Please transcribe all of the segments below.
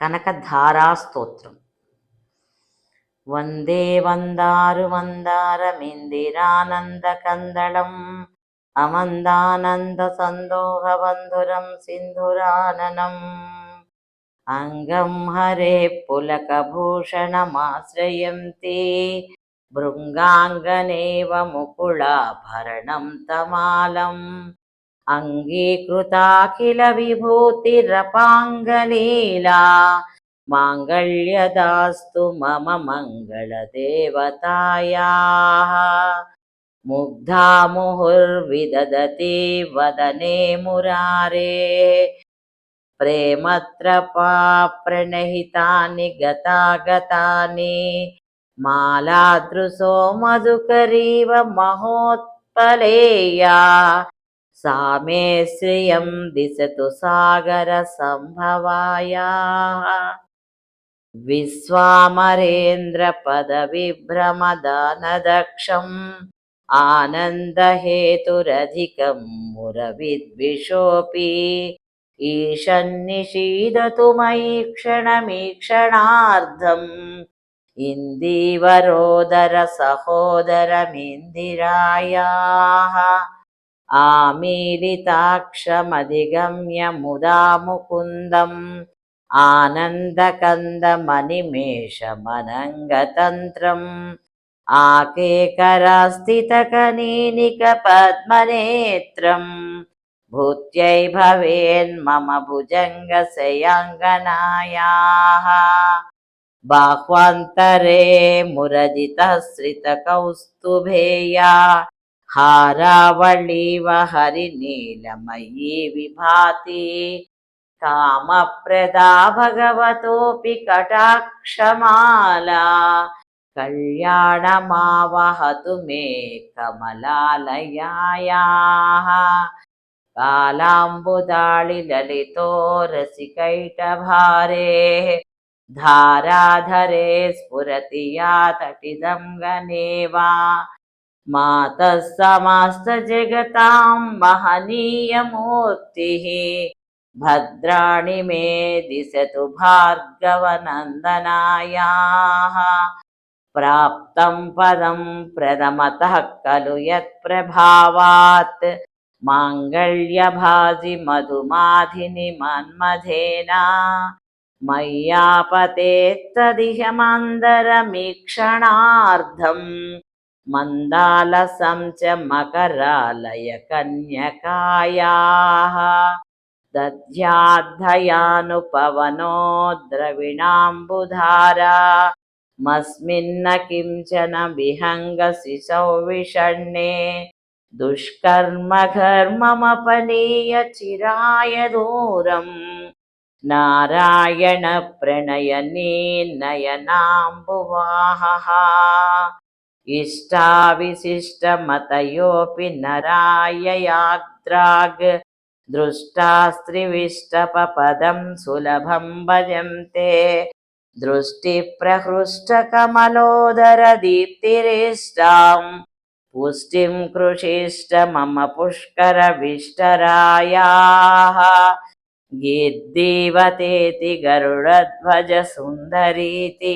కనకధారా స్తోత్రం వందే వందారు వందారమిందిరానందకందళం అమందానంద సందోహబంధురం సింధురాననం. అంగం హరే పులకభూషణమాశ్రయంతే భృంగాంగనేవ ముకుళాభరణం తమాలం. అంగీకృతాఖిల విభూతిరపాంగలీలా మాంగళ్యదాస్తు మమ మంగళదేవతాయా. ముగ్ధా ముహుర్విదదతి వదనే మురారే. ప్రేమత్రపా ప్రణహితాని గతాగతాని. మాలాదృశో మధుకరీవ మహోత్పలేయా. सा मे श्रियं दिशतु सागरसम्भवायाः विश्वामरेन्द्रपदविभ्रमदानदक्षम् आनन्दहेतुरधिकं मुरविद्विषोऽपि ईशन्निषीदतु मयि क्षणमीक्षणार्धम् इन्दीवरोदरसहोदरमिन्दिरायाः ఆమీలితాక్షమధిగమ్య ముదా ముకుందం ఆనందకందమణిమేషమనంగతంత్రం. ఆకేకరాస్థితకనీనిక పద్మనేత్రం భూత్యై భవేన్మమ భుజంగశయాంగనాయా. బాహ్వాంతరే మురజిత శ్రితకౌస్తుభేయా. హారావళీవ హరినీలమయీ విభాతి కామప్రదా భగవతోపి కటాక్షమాలా కళ్యాణమావహతు మే కమలాలయాయా కాలాంబుదాళి లలితో రసికైటభారే ధారాధరే స్ఫురతి యా తటిదం గనేవా मातः समस्तजगतां महनीयमूर्तिः भद्राणि मे दिशतु भार्गवनन्दनायाः प्राप्तं पदं प्रथमतः खलु यत्प्रभावात् माङ्गल्यभाजि मधुमाधिनि मन्मथेन मय्यापतेत्तदिहमन्दरमीक्षणार्धम् मन्दालसं च मकरालय कन्यकायाः दध्याद्धयानुपवनो द्रविणाम्बुधारा मस्मिन्न किञ्चन विहङ्गशिशौ विषण्णे दुष्कर्मघर्ममपनीय चिराय दूरम् नारायणप्रणयने नयनाम्बुवाहः इष्टाविशिष्टमतयोऽपि नराययाग्राग् दृष्टास्त्रिविष्टपपदं सुलभं भजन्ते दृष्टिप्रहृष्टकमलोदरदीप्तिरेष्टां पुष्टिं कृषिष्ट मम पुष्करविष्टरायाः गिद्देवतेति गरुडध्वज सुन्दरीति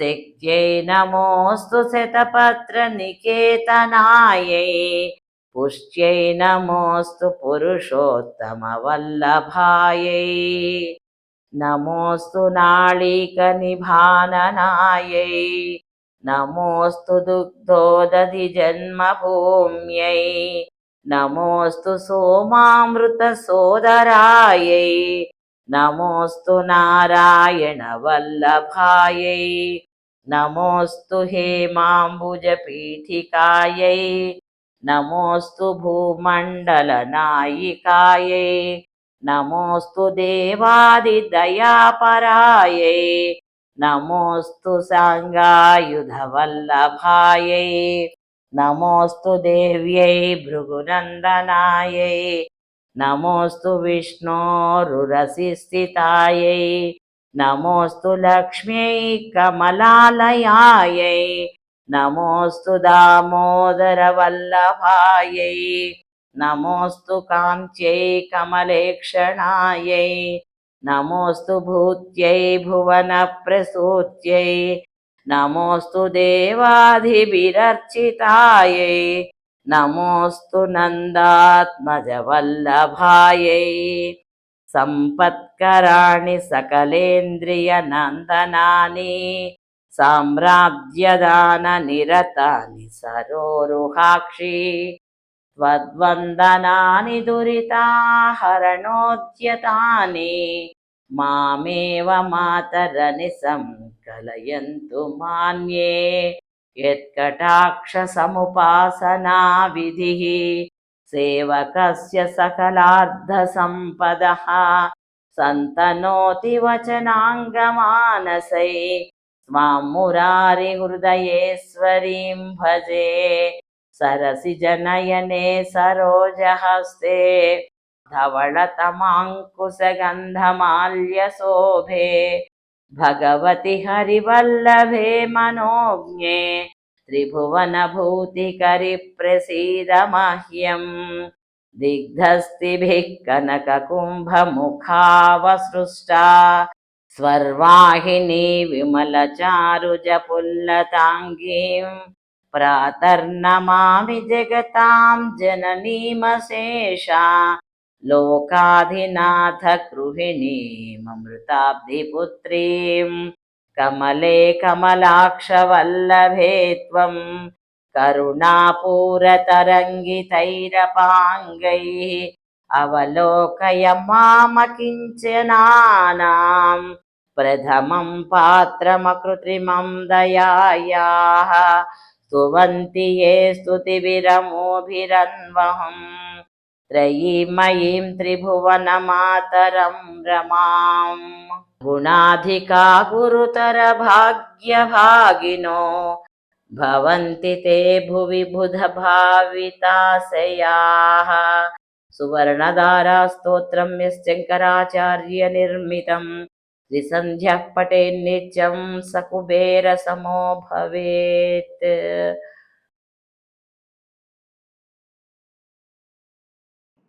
శక్త్యై నమోస్తు శతపత్ర నికేతనాయై. పుష్ట్యై నమోస్తు పురుషోత్తమ వల్లభాయై. నమోస్తు నాళీక నిభాననాయై. నమోస్తు దుగ్ధోదధి జన్మభూమ్యై. నమోస్తు సోమామృత సోదరాయై. నమోస్తు నారాయణ వల్లభాయై. నమోస్తు హేమాంబుజపీఠికాయై నమోస్తు భూమండలనాయికాయై నమోస్తు దేవాదిదయాపరాయై నమోస్తు సాంగాయుధవల్లభాయై నమోస్తు దేవ్యై భృగునందనాయై నమోస్తు విష్ణోరురసి స్థితాయై नमोऽस्तु लक्ष्म्यै कमलालयायै नमोऽस्तु दामोदरवल्लभायै, नमोऽस्तु कान्त्यै कमलेक्षणायै, नमोऽस्तु भूत्यै भुवनप्रसूत्यै, नमोऽस्तु देवाधिभिरर्चितायै, नमोऽस्तु नन्दात्मजवल्लभायै। सम्पत्कराणि सकलेन्द्रियनन्दनानि साम्राज्यदाननिरतानि सरोरुहाक्षि त्वद्वन्दनानि दुरिताहरणोद्यतानि मामेव मातरनिसं कलयन्तु मान्ये यत्कटाक्षसमुपासनाविधिः सेवकस्य सकलार्धसम्पदः सन्तनोति वचनाङ्गमानसै त्वां मुरारिहृदयेश्वरीं भजे सरसिजनयने सरोजहस्ते धवळतमाङ्कुशगन्धमाल्यशोभे भगवति हरिवल्लभे मनोज्ञे त्रिभुवनभूतिकरिप्रसीद मह्यम् दिग्धस्तिभिः कनककुम्भमुखावसृष्टा स्वर्वाहिनी विमलचारुजपुल्लताङ्गीं। प्रातर्नमामि जगतां जननीमशेषा। लोकाधिनाथ गृहिणीममृताब्धिपुत्रीं కమలే కమలాక్షవల్లభే త్వం కరుణాపూరతరంగితైరపాంగైः అవలోకయ మామకించనానాం ప్రథమం పాత్రమకృత్రిమం దయాయాः. స్తువంతి ఏ స్తుతివిరమోభిరన్వహం. त्रयीमयीं त्रिभुवनमातरं रमाम् गुणाधिका गुरुतरभाग्यभागिनो भवन्ति ते भुवि बुधभाविताशयाः सुवर्णधारास्तोत्रं यश्चङ्कराचार्यनिर्मितं त्रिसन्ध्यः पठेन्नित्यं स कुबेरसमो भवेत्